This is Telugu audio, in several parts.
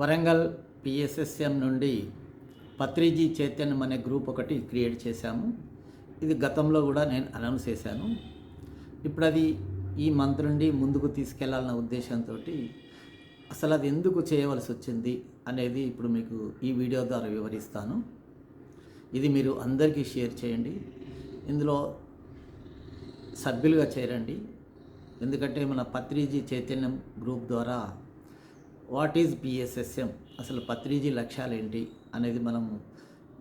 వరంగల్ పిఎస్ఎస్ఎం నుండి పత్రిజీ చైతన్యం అనే గ్రూప్ ఒకటి క్రియేట్ చేశాము. ఇది గతంలో కూడా నేను అనౌన్స్ చేశాను. ఇప్పుడు అది ఈ మంత్ నుండి ముందుకు తీసుకెళ్ళాలన్న ఉద్దేశంతో అసలు అది ఎందుకు చేయవలసి వచ్చింది అనేది ఇప్పుడు మీకు ఈ వీడియో ద్వారా వివరిస్తాను. ఇది మీరు అందరికీ షేర్ చేయండి. ఇందులో సభ్యులుగా చేరండి. ఎందుకంటే మన పత్రిజీ చైతన్యం గ్రూప్ ద్వారా వాట్ ఈజ్ పిఎస్ఎస్ఎం అసలు పత్రిజీ లక్ష్యాలు ఏంటి అనేది మనం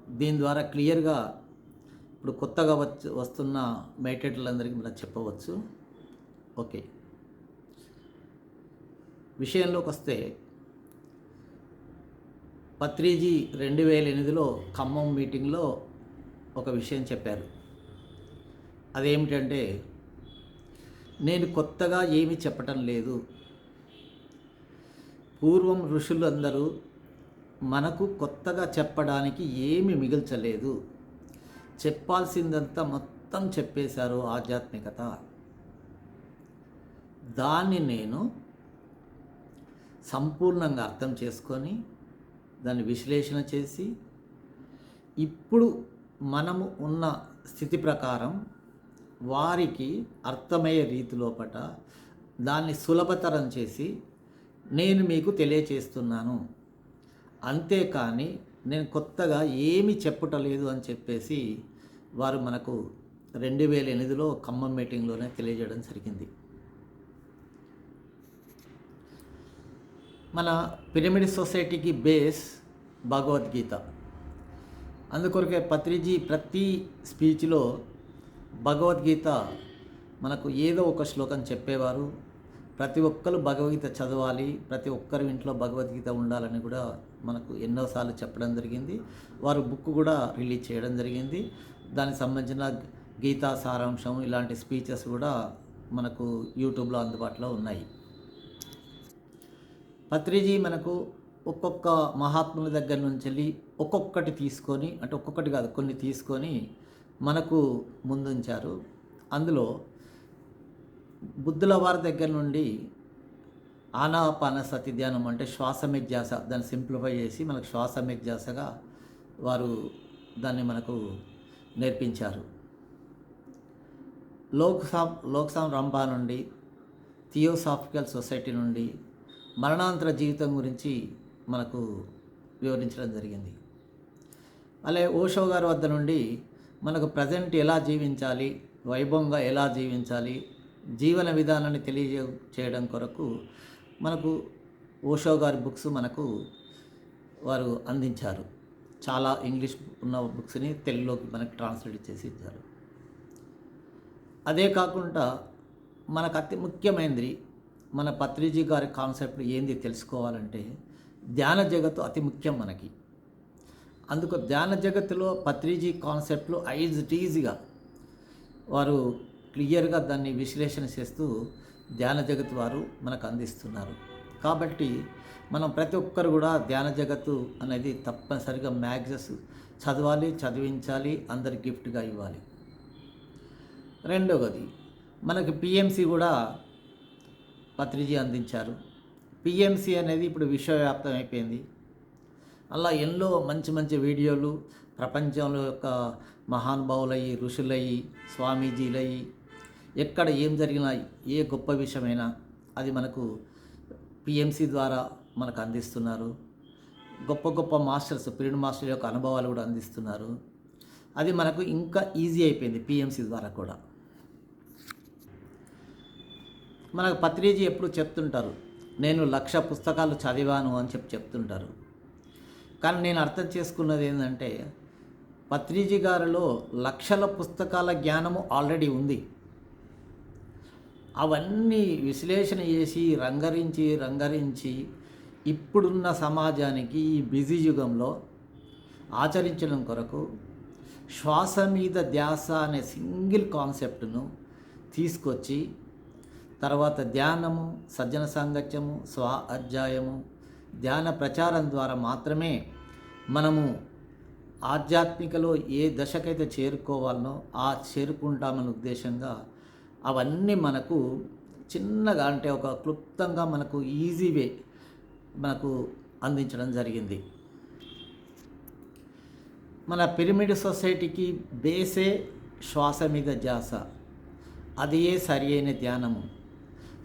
దీని ద్వారా క్లియర్గా ఇప్పుడు కొత్తగా వచ్చి వస్తున్న మేటేటర్లందరికీ మనం చెప్పవచ్చు. ఓకే. విషయంలోకి వస్తే పత్రిజీ రెండు వేల ఎనిమిదిలో ఖమ్మం మీటింగ్లో ఒక విషయం చెప్పారు. అదేమిటంటే నేను కొత్తగా ఏమీ చెప్పటం లేదు. పూర్వం ఋషులు అందరూ మనకు కొత్తగా చెప్పడానికి ఏమి మిగిల్చలేదు. చెప్పాల్సిందంతా మొత్తం చెప్పేశారు ఆధ్యాత్మికత. దాన్ని నేను సంపూర్ణంగా అర్థం చేసుకొని దాన్ని విశ్లేషణ చేసి ఇప్పుడు మనము ఉన్న స్థితి ప్రకారం వారికి అర్థమయ్యే రీతిలోపట దాన్ని సులభతరం చేసి నేను మీకు తెలియచేస్తున్నాను. అంతేకాని నేను కొత్తగా ఏమి చెప్పటలేదు అని చెప్పేసి వారు మనకు రెండు వేల ఎనిమిదిలో ఖమ్మం మీటింగ్లోనే తెలియజేయడం జరిగింది. మన పిరమిడ్ సొసైటీకి బేస్ భగవద్గీత. అందుకొరకే పత్రిజీ ప్రతి స్పీచ్లో భగవద్గీత మనకు ఏదో ఒక శ్లోకం చెప్పేవారు. ప్రతి ఒక్కరు భగవద్గీత చదవాలి ప్రతి ఒక్కరి ఇంట్లో భగవద్గీత ఉండాలని కూడా మనకు ఎన్నోసార్లు చెప్పడం జరిగింది. వారు బుక్ కూడా రిలీజ్ చేయడం జరిగింది. దానికి సంబంధించిన గీతా సారాంశం ఇలాంటి స్పీచెస్ కూడా మనకు యూట్యూబ్లో అందుబాటులో ఉన్నాయి. పత్రిజీ మనకు ఒక్కొక్క మహాత్ముల దగ్గర నుంచి వెళ్ళి ఒక్కొక్కటి తీసుకొని అంటే ఒక్కొక్కటి కాదు కొన్ని తీసుకొని మనకు ముందుంచారు. అందులో బుద్ధుల వారి దగ్గర నుండి ఆనాపాన సతి ధ్యానం అంటే శ్వాసమిజ్జాస దాన్ని సింప్లిఫై చేసి మనకు శ్వాసమిజ్జాసగా వారు దాన్ని మనకు నేర్పించారు. లోక్సా లోక్సాం రంభా నుండి థియోసాఫికల్ సొసైటీ నుండి మరణాంతర జీవితం గురించి మనకు వివరించడం జరిగింది. అలాగే ఓషో గారి వద్ద నుండి మనకు ప్రజెంట్ ఎలా జీవించాలి వైభవంగా ఎలా జీవించాలి జీవన విధానాన్ని తెలియజే చేయడం కొరకు మనకు ఓషో గారి బుక్స్ మనకు వారు అందించారు. చాలా ఇంగ్లీష్ ఉన్న బుక్స్ని తెలుగులోకి మనకు ట్రాన్స్లేట్ చేసి ఇచ్చారు. అదే కాకుండా మనకు అతి ముఖ్యమైనది మన పత్రిజీ గారి కాన్సెప్ట్ ఏంది తెలుసుకోవాలంటే ధ్యాన జగత్తు అతి ముఖ్యం మనకి. అందుకు ధ్యాన జగత్తులో పత్రిజీ కాన్సెప్ట్లు ఐజ్ ఈజీగా వారు క్లియర్గా దాన్ని విశ్లేషణ చేస్తూ ధ్యాన జగత్ వారు మనకు అందిస్తున్నారు. కాబట్టి మనం ప్రతి ఒక్కరు కూడా ధ్యాన జగత్తు అనేది తప్పనిసరిగా మ్యాగ్జెస్ చదవాలి చదివించాలి అందరి గిఫ్ట్గా ఇవ్వాలి. రెండవది మనకి పిఎంసి కూడా పత్రిజీ అందించారు. పిఎంసి అనేది ఇప్పుడు విశ్వవ్యాప్తం అయిపోయింది అలా ఎన్నో మంచి మంచి వీడియోలు ప్రపంచంలో యొక్క మహానుభావులయ్యి ఋషులయ్యి స్వామీజీలయ్యి ఎక్కడ ఏం జరిగినా ఏ గొప్ప విషయమైనా అది మనకు పిఎంసి ద్వారా మనకు అందిస్తున్నారు. గొప్ప గొప్ప మాస్టర్స్ పీరియడ్ మాస్టర్ యొక్క అనుభవాలు కూడా అందిస్తున్నారు. అది మనకు ఇంకా ఈజీ అయిపోయింది పిఎంసి ద్వారా కూడా. మనకు పత్రిజీ ఎప్పుడు చెప్తుంటారు నేను లక్ష పుస్తకాలు చదివాను అని చెప్పి చెప్తుంటారు. కానీ నేను అర్థం చేసుకున్నది ఏంటంటే పత్రిజీ గారిలో లక్షల పుస్తకాల జ్ఞానము ఆల్రెడీ ఉంది. అవన్నీ విశ్లేషణ చేసి రంగరించి రంగరించి ఇప్పుడున్న సమాజానికి ఈ బిజీ యుగంలో ఆచరించడం కొరకు శ్వాస మీద ధ్యాస అనే సింగిల్ కాన్సెప్ట్ను తీసుకొచ్చి తర్వాత ధ్యానము సజ్జన సాంగత్యము స్వ అధ్యాయము ధ్యాన ప్రచారం ద్వారా మాత్రమే మనము ఆధ్యాత్మికలో ఏ దశకైతే చేరుకోవాలనో ఆ చేరుకుంటామన్న ఉద్దేశంగా అవన్నీ మనకు చిన్నగా అంటే ఒక క్లుప్తంగా మనకు ఈజీ వే మనకు అందించడం జరిగింది. మన పిరమిడ్ సొసైటీకి బేసే శ్వాస మీద ధ్యాస అది ఏ సరి అయిన ధ్యానము.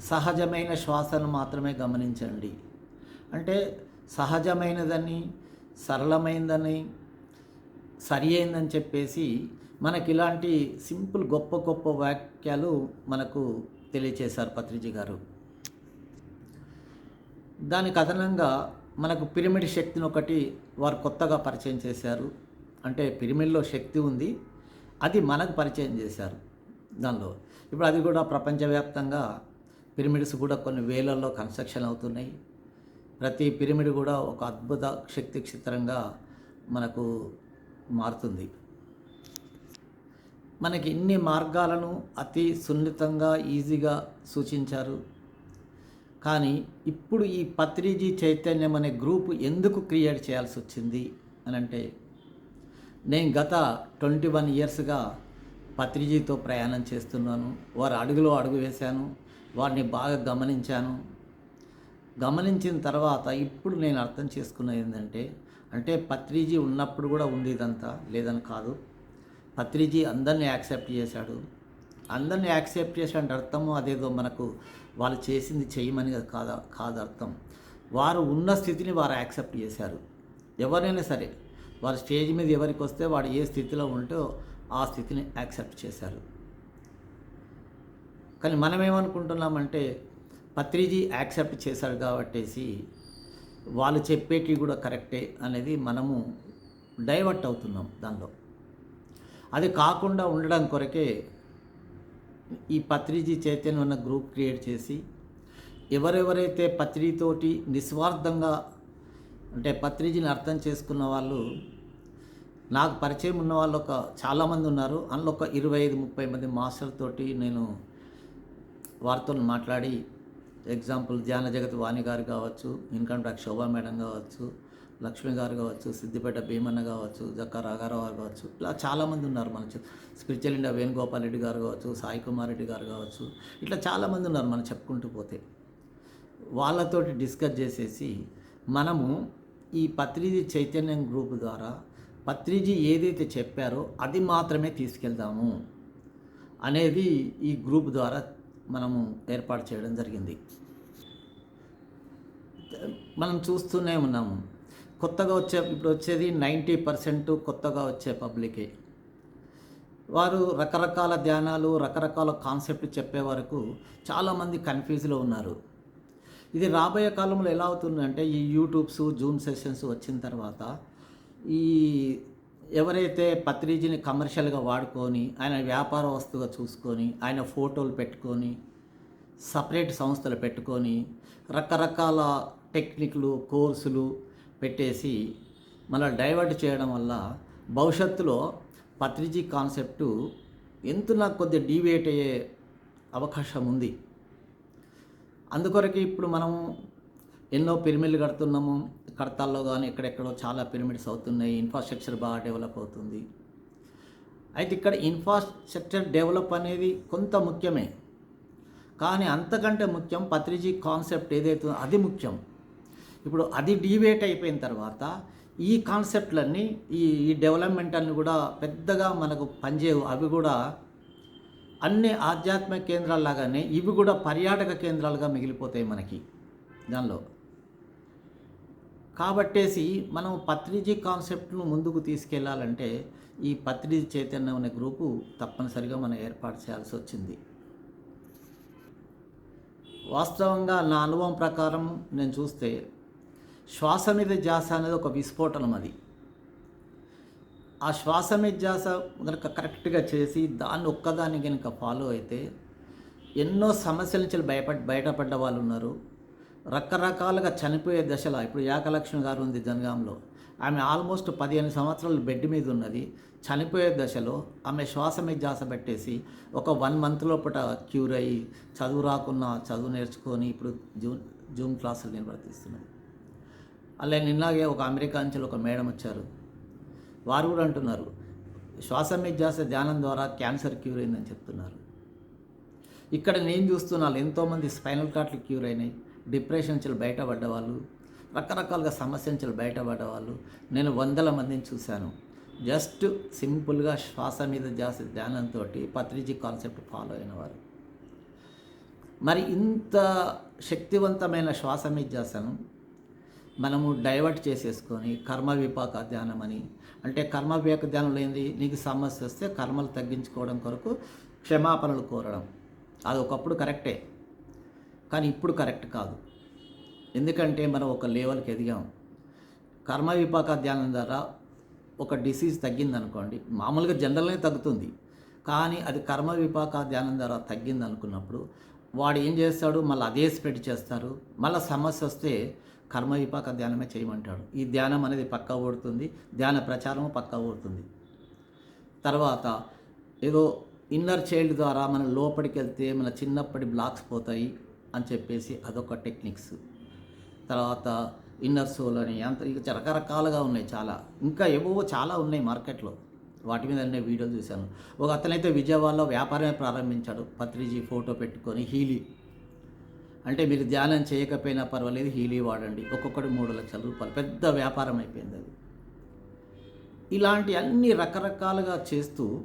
సహజమైన శ్వాసను మాత్రమే గమనించండి. అంటే సహజమైనదని సరళమైనదని సరి అయిందని చెప్పేసి మనకి ఇలాంటి సింపుల్ గొప్ప గొప్ప వాక్యాలు మనకు తెలియచేశారు పత్రిజీ గారు. దానికి అదనంగా మనకు పిరమిడ్ శక్తిని ఒకటి వారు కొత్తగా పరిచయం చేశారు. అంటే పిరమిడ్లో శక్తి ఉంది అది మనకు పరిచయం చేశారు దానిలో. ఇప్పుడు అది కూడా ప్రపంచవ్యాప్తంగా పిరమిడ్స్ కూడా కొన్ని వేలల్లో కన్స్ట్రక్షన్ అవుతున్నాయి. ప్రతి పిరమిడ్ కూడా ఒక అద్భుత శక్తి క్షిత్రంగా మనకు మారుతుంది. మనకి ఇన్ని మార్గాలను అతి సున్నితంగా ఈజీగా సూచించారు. కానీ ఇప్పుడు ఈ పత్రిజీ చైతన్యం అనే గ్రూప్ ఎందుకు క్రియేట్ చేయాల్సి వచ్చింది అని అంటే నేను గత ట్వంటీ వన్ ఇయర్స్గా పత్రిజీతో ప్రయాణం చేస్తున్నాను. వారు అడుగులో అడుగు వేశాను. వారిని బాగా గమనించాను. గమనించిన తర్వాత ఇప్పుడు నేను అర్థం చేసుకున్నది ఏంటంటే అంటే పత్రిజీ ఉన్నప్పుడు కూడా ఉంది ఇదంతా లేదని కాదు. పత్రిజీ అందరిని యాక్సెప్ట్ చేశాడు. అందరినీ యాక్సెప్ట్ చేశాడంటే అర్థము అదేదో మనకు వాళ్ళు చేసింది చేయమని కాదు కాదు అర్థం వారు ఉన్న స్థితిని వారు యాక్సెప్ట్ చేశారు. ఎవరైనా సరే వారు స్టేజ్ మీద ఎవరికి వస్తే వాడు ఏ స్థితిలో ఉంటే ఆ స్థితిని యాక్సెప్ట్ చేశారు. కానీ మనం ఏమనుకుంటున్నామంటే పత్రిజీ యాక్సెప్ట్ చేశాడు కాబట్టేసి వాళ్ళు చెప్పేటివి కూడా కరెక్టే అనేది మనము డైవర్ట్ అవుతున్నాం దానిలో అది కాకుండా ఉండడం కొరకే ఈ పత్రిజీ చైతన్యం ఉన్న గ్రూప్ క్రియేట్ చేసి ఎవరెవరైతే పత్రితోటి నిస్వార్థంగా అంటే పత్రిజీని అర్థం చేసుకున్న వాళ్ళు నాకు పరిచయం ఉన్న వాళ్ళు ఒక చాలామంది ఉన్నారు. అందులో ఒక ఇరవై ఐదు ముప్పై మంది మాస్టర్తోటి నేను వారితో మాట్లాడి ఎగ్జాంపుల్ ధ్యాన జగత్ వాణి గారు కావచ్చు ఇన్కమ్ ట్యాక్స్ శోభా మేడం కావచ్చు లక్ష్మి గారు కావచ్చు సిద్దిపేట భీమన్న కావచ్చు జక్క రాఘారావు గారు కావచ్చు ఇలా చాలామంది ఉన్నారు మన స్పిరిచువల్ ఇండియా వేణుగోపాల్ రెడ్డి గారు కావచ్చు సాయి కుమార్ రెడ్డి గారు కావచ్చు ఇట్లా చాలామంది ఉన్నారు మనం చెప్పుకుంటూ పోతే. వాళ్ళతోటి డిస్కస్ చేసేసి మనము ఈ పత్రిజీ చైతన్యం గ్రూప్ ద్వారా పత్రిజీ ఏదైతే చెప్పారో అది మాత్రమే తీసుకెళ్దాము అనేది ఈ గ్రూప్ ద్వారా మనము ఏర్పాటు చేయడం జరిగింది. మనం చూస్తూనే ఉన్నాము. కొత్తగా వచ్చే ఇప్పుడు వచ్చేది నైంటీ పర్సెంట్ కొత్తగా వచ్చే పబ్లికే. వారు రకరకాల ధ్యానాలు రకరకాల కాన్సెప్ట్ చెప్పే వరకు చాలామంది కన్ఫ్యూజ్లో ఉన్నారు. ఇది రాబోయే కాలంలో ఎలా అవుతుందంటే ఈ యూట్యూబ్స్ జూమ్ సెషన్స్ వచ్చిన తర్వాత ఈ ఎవరైతే పత్రిజీని కమర్షియల్గా వాడుకొని ఆయన వ్యాపార వస్తువుగా చూసుకొని ఆయన ఫోటోలు పెట్టుకొని సపరేట్ సంస్థలు పెట్టుకొని రకరకాల టెక్నిక్లు కోర్సులు పెట్టేసి మళ్ళీ డైవర్ట్ చేయడం వల్ల భవిష్యత్తులో పత్రిజీ కాన్సెప్టు ఎంత నాకు కొద్దిగా డీవియేట్ అయ్యే అవకాశం ఉంది. అందుకొరకు ఇప్పుడు మనం ఎన్నో పిరమిడ్లు కడుతున్నాము. కడతాల్లో కానీ ఎక్కడెక్కడో చాలా పిరమిడ్స్ అవుతున్నాయి. ఇన్ఫ్రాస్ట్రక్చర్ బాగా డెవలప్ అవుతుంది. అయితే ఇక్కడ ఇన్ఫ్రాస్ట్రక్చర్ డెవలప్ అనేది కొంత ముఖ్యమే. కానీ అంతకంటే ముఖ్యం పత్రిజీ కాన్సెప్ట్ ఏదైతే అది ముఖ్యం ఇప్పుడు అది డివేట్ అయిపోయిన తర్వాత ఈ కాన్సెప్ట్లన్నీ ఈ ఈ డెవలప్మెంట్ అన్ని కూడా పెద్దగా మనకు పనిచేయవు. అవి కూడా అన్ని ఆధ్యాత్మిక కేంద్రాల్లాగానే ఇవి కూడా పర్యాటక కేంద్రాలుగా మిగిలిపోతాయి మనకి దానిలో. కాబట్టేసి మనం పత్రిజీ కాన్సెప్ట్ను ముందుకు తీసుకెళ్ళాలంటే ఈ పత్రిజీ చైతన్యం అనే గ్రూపు తప్పనిసరిగా మనం ఏర్పాటు చేయాల్సి వచ్చింది. వాస్తవంగా నా అనుభవం ప్రకారం నేను చూస్తే శ్వాస మీద ధ్యాస అనేది ఒక విస్ఫోటనం అది ఆ శ్వాస మీద ధ్యాస కనుక కరెక్ట్గా చేసి దాన్ని ఒక్కదాన్ని కనుక ఫాలో అయితే ఎన్నో సమస్యల నుంచి భయపడి బయటపడ్డ వాళ్ళు ఉన్నారు రకరకాలుగా చనిపోయే దశలో ఇప్పుడు యాకలక్ష్మి గారు ఉంది జనగాంలో ఆమె ఆల్మోస్ట్ పదిహేను సంవత్సరాలు బెడ్ మీద ఉన్నది. చనిపోయే దశలో ఆమె శ్వాస మీద ధ్యాస పెట్టేసి ఒక వన్ మంత్ లోపల క్యూర్ అయ్యి చదువు రాకున్నా చదువు నేర్చుకొని ఇప్పుడు జూన్ జూమ్ క్లాసులు నిర్వర్తిస్తున్నది. అలా నిన్నగే ఒక అమెరికా నుంచి ఒక మేడం వచ్చారు. వారు కూడా అంటున్నారు శ్వాస మీద ధ్యానం ద్వారా క్యాన్సర్ క్యూర్ అయిందని చెప్తున్నారు. ఇక్కడ నేను చూస్తున్నాను ఎంతోమంది స్పైనల్ కార్ట్లు క్యూర్ అయినాయి డిప్రెషన్ నుంచి బయటపడ్డవాళ్ళు రకరకాలుగా సమస్య నుంచి బయటపడ్డవాళ్ళు. నేను వందల మందిని చూశాను. జస్ట్ సింపుల్గా శ్వాస మీద జాస్తి ధ్యానంతో పత్రిజీ కాన్సెప్ట్ ఫాలో అయినవారు మరి ఇంత శక్తివంతమైన శ్వాస మీద చేస్తాను మనము డైవర్ట్ చేసేసుకొని కర్మ విపాక ధ్యానం అని. అంటే కర్మ విపాక ధ్యానంలో ఏంది? నీకు సమస్య వస్తే కర్మలు తగ్గించుకోవడం కొరకు క్షమాపణలు కోరడం. అది ఒకప్పుడు కరెక్టే. కానీ ఇప్పుడు కరెక్ట్ కాదు. ఎందుకంటే మనం ఒక లెవెల్కి ఎదిగాం. కర్మ విపాక ధ్యానం ద్వారా ఒక డిసీజ్ తగ్గిందనుకోండి. మామూలుగా జనరల్గా తగ్గుతుంది. కానీ అది కర్మ విపాక ధ్యానం ద్వారా తగ్గిందనుకున్నప్పుడు వాడు ఏం చేస్తాడు? మళ్ళీ అదే స్ప్రెడ్ చేస్తారు. మళ్ళీ సమస్య వస్తే కర్మ విపాక ధ్యానమే చేయమంటాడు. ఈ ధ్యానం అనేది పక్కా ఓడుతుంది. ధ్యాన ప్రచారం పక్కా ఓడుతుంది. తర్వాత ఏదో ఇన్నర్ చైల్డ్ ద్వారా మన లోపలికి వెళ్తే మన చిన్నప్పటి బ్లాక్స్ పోతాయి అని చెప్పేసి అదొక టెక్నిక్స్. తర్వాత ఇన్నర్ సోల్ అని అంత ఇక రకరకాలుగా ఉన్నాయి చాలా. ఇంకా ఏవో చాలా ఉన్నాయి మార్కెట్లో. వాటి మీద నేను వీడియోలు చూశాను. ఒక అతనైతే విజయవాడలో వ్యాపారమే ప్రారంభించాడు. పత్రిజీ ఫోటో పెట్టుకొని హీలీ అంటే మీరు ధ్యానం చేయకపోయినా పర్వాలేదు హీలీ వాడండి. ఒక్కొక్కటి మూడు లక్షల రూపాయలు. పెద్ద వ్యాపారం అయిపోయింది అది. ఇలాంటి అన్ని రకరకాలుగా చేస్తూ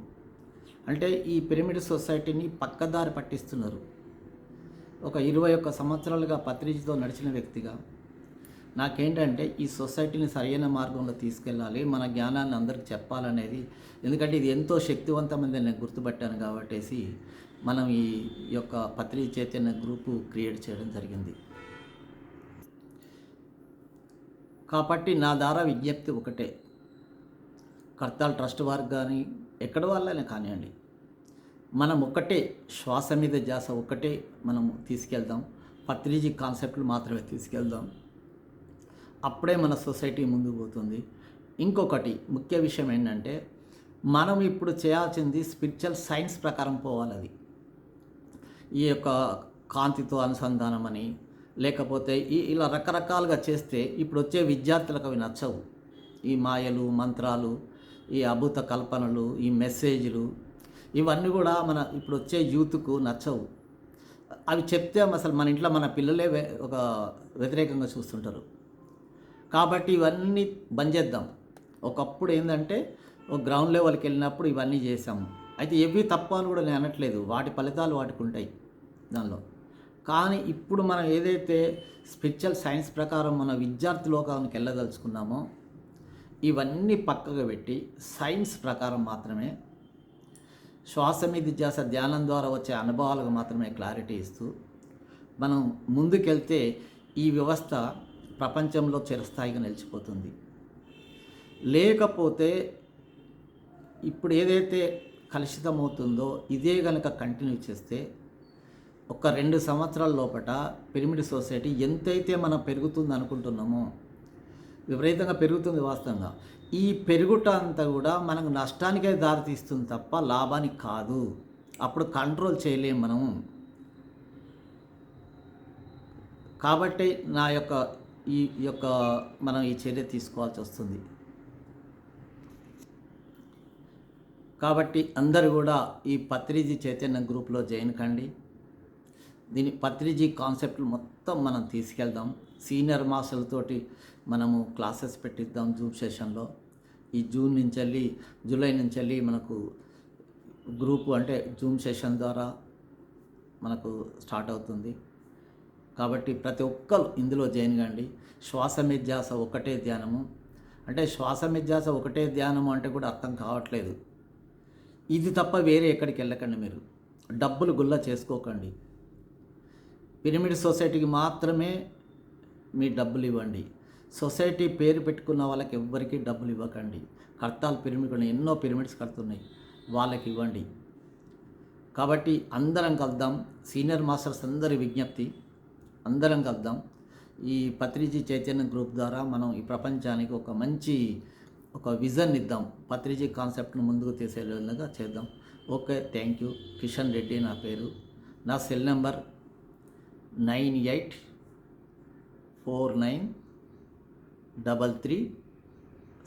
అంటే ఈ పిరమిడ్ సొసైటీని పక్కదారి పట్టిస్తున్నారు. ఒక ఇరవై ఒక్క సంవత్సరాలుగా పత్రికతో నడిచిన వ్యక్తిగా నాకేంటంటే ఈ సొసైటీని సరైన మార్గంలో తీసుకెళ్ళాలి మన జ్ఞానాన్ని అందరికి చెప్పాలనేది. ఎందుకంటే ఇది ఎంతో శక్తివంతమైనది నేను గుర్తుపట్టాను కాబట్టేసి మనం ఈ యొక్క పత్రి చైతన్య గ్రూపు క్రియేట్ చేయడం జరిగింది. కాబట్టి నా ద్వారా విజ్ఞప్తి ఒకటే. కర్తాల్ ట్రస్ట్ వారికి కానీ ఎక్కడ వాళ్ళైనా కానివ్వండి. మనం ఒక్కటే శ్వాస మీద జాస ఒక్కటే మనం తీసుకెళ్దాం. పత్రిజీ కాన్సెప్ట్లు మాత్రమే తీసుకెళ్దాం. అప్పుడే మన సొసైటీ ముందుకు పోతుంది. ఇంకొకటి ముఖ్య విషయం ఏంటంటే మనం ఇప్పుడు చేయాల్సింది స్పిరిచువల్ సైన్స్ ప్రకారం పోవాలి అది ఈ యొక్క కాంతితో అనుసంధానం అని లేకపోతే ఈ ఇలా రకరకాలుగా చేస్తే ఇప్పుడు వచ్చే విద్యార్థులకు అవి నచ్చవు. ఈ మాయలు మంత్రాలు ఈ అభూత కల్పనలు ఈ మెసేజ్లు ఇవన్నీ కూడా మన ఇప్పుడు వచ్చే యూత్కు నచ్చవు. అవి చెప్తే అసలు మన ఇంట్లో మన పిల్లలే ఒక వ్యతిరేకంగా చూస్తుంటారు. కాబట్టి ఇవన్నీ బంద్ చేద్దాం ఒకప్పుడు ఏంటంటే ఒక గ్రౌండ్ లెవెల్కి వెళ్ళినప్పుడు ఇవన్నీ చేసాము అయితే ఎవి తప్పు అని కూడా నేను అనట్లేదు వాటి ఫలితాలు వాటికి ఉంటాయి దానిలో. కానీ ఇప్పుడు మనం ఏదైతే స్పిరిచువల్ సైన్స్ ప్రకారం మన విద్యార్థి లోకానికి వెళ్ళదలుచుకున్నామో ఇవన్నీ పక్కగా పెట్టి సైన్స్ ప్రకారం మాత్రమే శ్వాస మీద ధ్యాస ధ్యానం ద్వారా వచ్చే అనుభవాలకు మాత్రమే క్లారిటీ ఇస్తూ మనం ముందుకెళ్తే ఈ వ్యవస్థ ప్రపంచంలో చిరస్థాయిగా నిలిచిపోతుంది. లేకపోతే ఇప్పుడు ఏదైతే కలుషితమవుతుందో ఇదే కనుక కంటిన్యూ చేస్తే ఒక రెండు సంవత్సరాల లోపట పిరమిడ్ సొసైటీ ఎంతైతే మనం పెరుగుతుంది అనుకుంటున్నామో విపరీతంగా పెరుగుతుంది వాస్తవంగా. ఈ పెరుగుట అంతా కూడా మనకు నష్టానికే దారితీస్తుంది తప్ప లాభానికి కాదు. అప్పుడు కంట్రోల్ చేయలేము మనం. కాబట్టి నా యొక్క ఈ యొక్క మనం ఈ చర్య తీసుకోవాల్సి వస్తుంది. కాబట్టి అందరు కూడా ఈ పత్రిజీ చైతన్య గ్రూప్లో జాయిన్ కండి. దీని పత్రిజీ కాన్సెప్ట్లు మొత్తం మనం తీసుకెళ్దాం. సీనియర్ మాస్టర్లతోటి మనము క్లాసెస్ పెట్టిద్దాం జూమ్ సెషన్లో. ఈ జూన్ నుంచి వెళ్ళి జూలై నుంచి వెళ్ళి మనకు గ్రూపు అంటే జూమ్ సెషన్ ద్వారా మనకు స్టార్ట్ అవుతుంది. కాబట్టి ప్రతి ఒక్కరు ఇందులో జాయిన్ కండి. శ్వాస మిథ్యాస ఒకటే ధ్యానము. అంటే శ్వాస మిథ్యాస ఒకటే ధ్యానము అంటే కూడా అర్థం కావట్లేదు. ఇది తప్ప వేరే ఎక్కడికి వెళ్ళకండి మీరు. డబ్బులు గుల్ల చేసుకోకండి. పిరమిడ్ సొసైటీకి మాత్రమే మీ డబ్బులు ఇవ్వండి. సొసైటీ పేరు పెట్టుకున్న వాళ్ళకి ఎవ్వరికీ డబ్బులు ఇవ్వకండి. కర్తాలు పిరమిడ్ ఎన్నో పిరమిడ్స్ కడుతున్నాయి. వాళ్ళకి ఇవ్వండి. కాబట్టి అందరం కలుద్దాం. సీనియర్ మాస్టర్స్ అందరి విజ్ఞప్తి. అందరం కలుద్దాం. ఈ పత్రిజీ చైతన్య గ్రూప్ ద్వారా మనం ఈ ప్రపంచానికి ఒక మంచి ఒక విజన్ ఇద్దాం. పత్రిజీ కాన్సెప్ట్ను ముందుకు తీసే విధంగా చేద్దాం. Okay thank you. Kishan Reddy నా పేరు. నా cell number nine eight four nine double three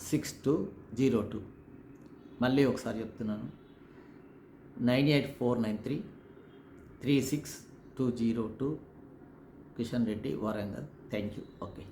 six two zero two. మళ్ళీ ఒకసారి చెప్తున్నాను. Nine eight four nine three three six two zero two. Kishan Reddy Warangal. Thank you. Okay.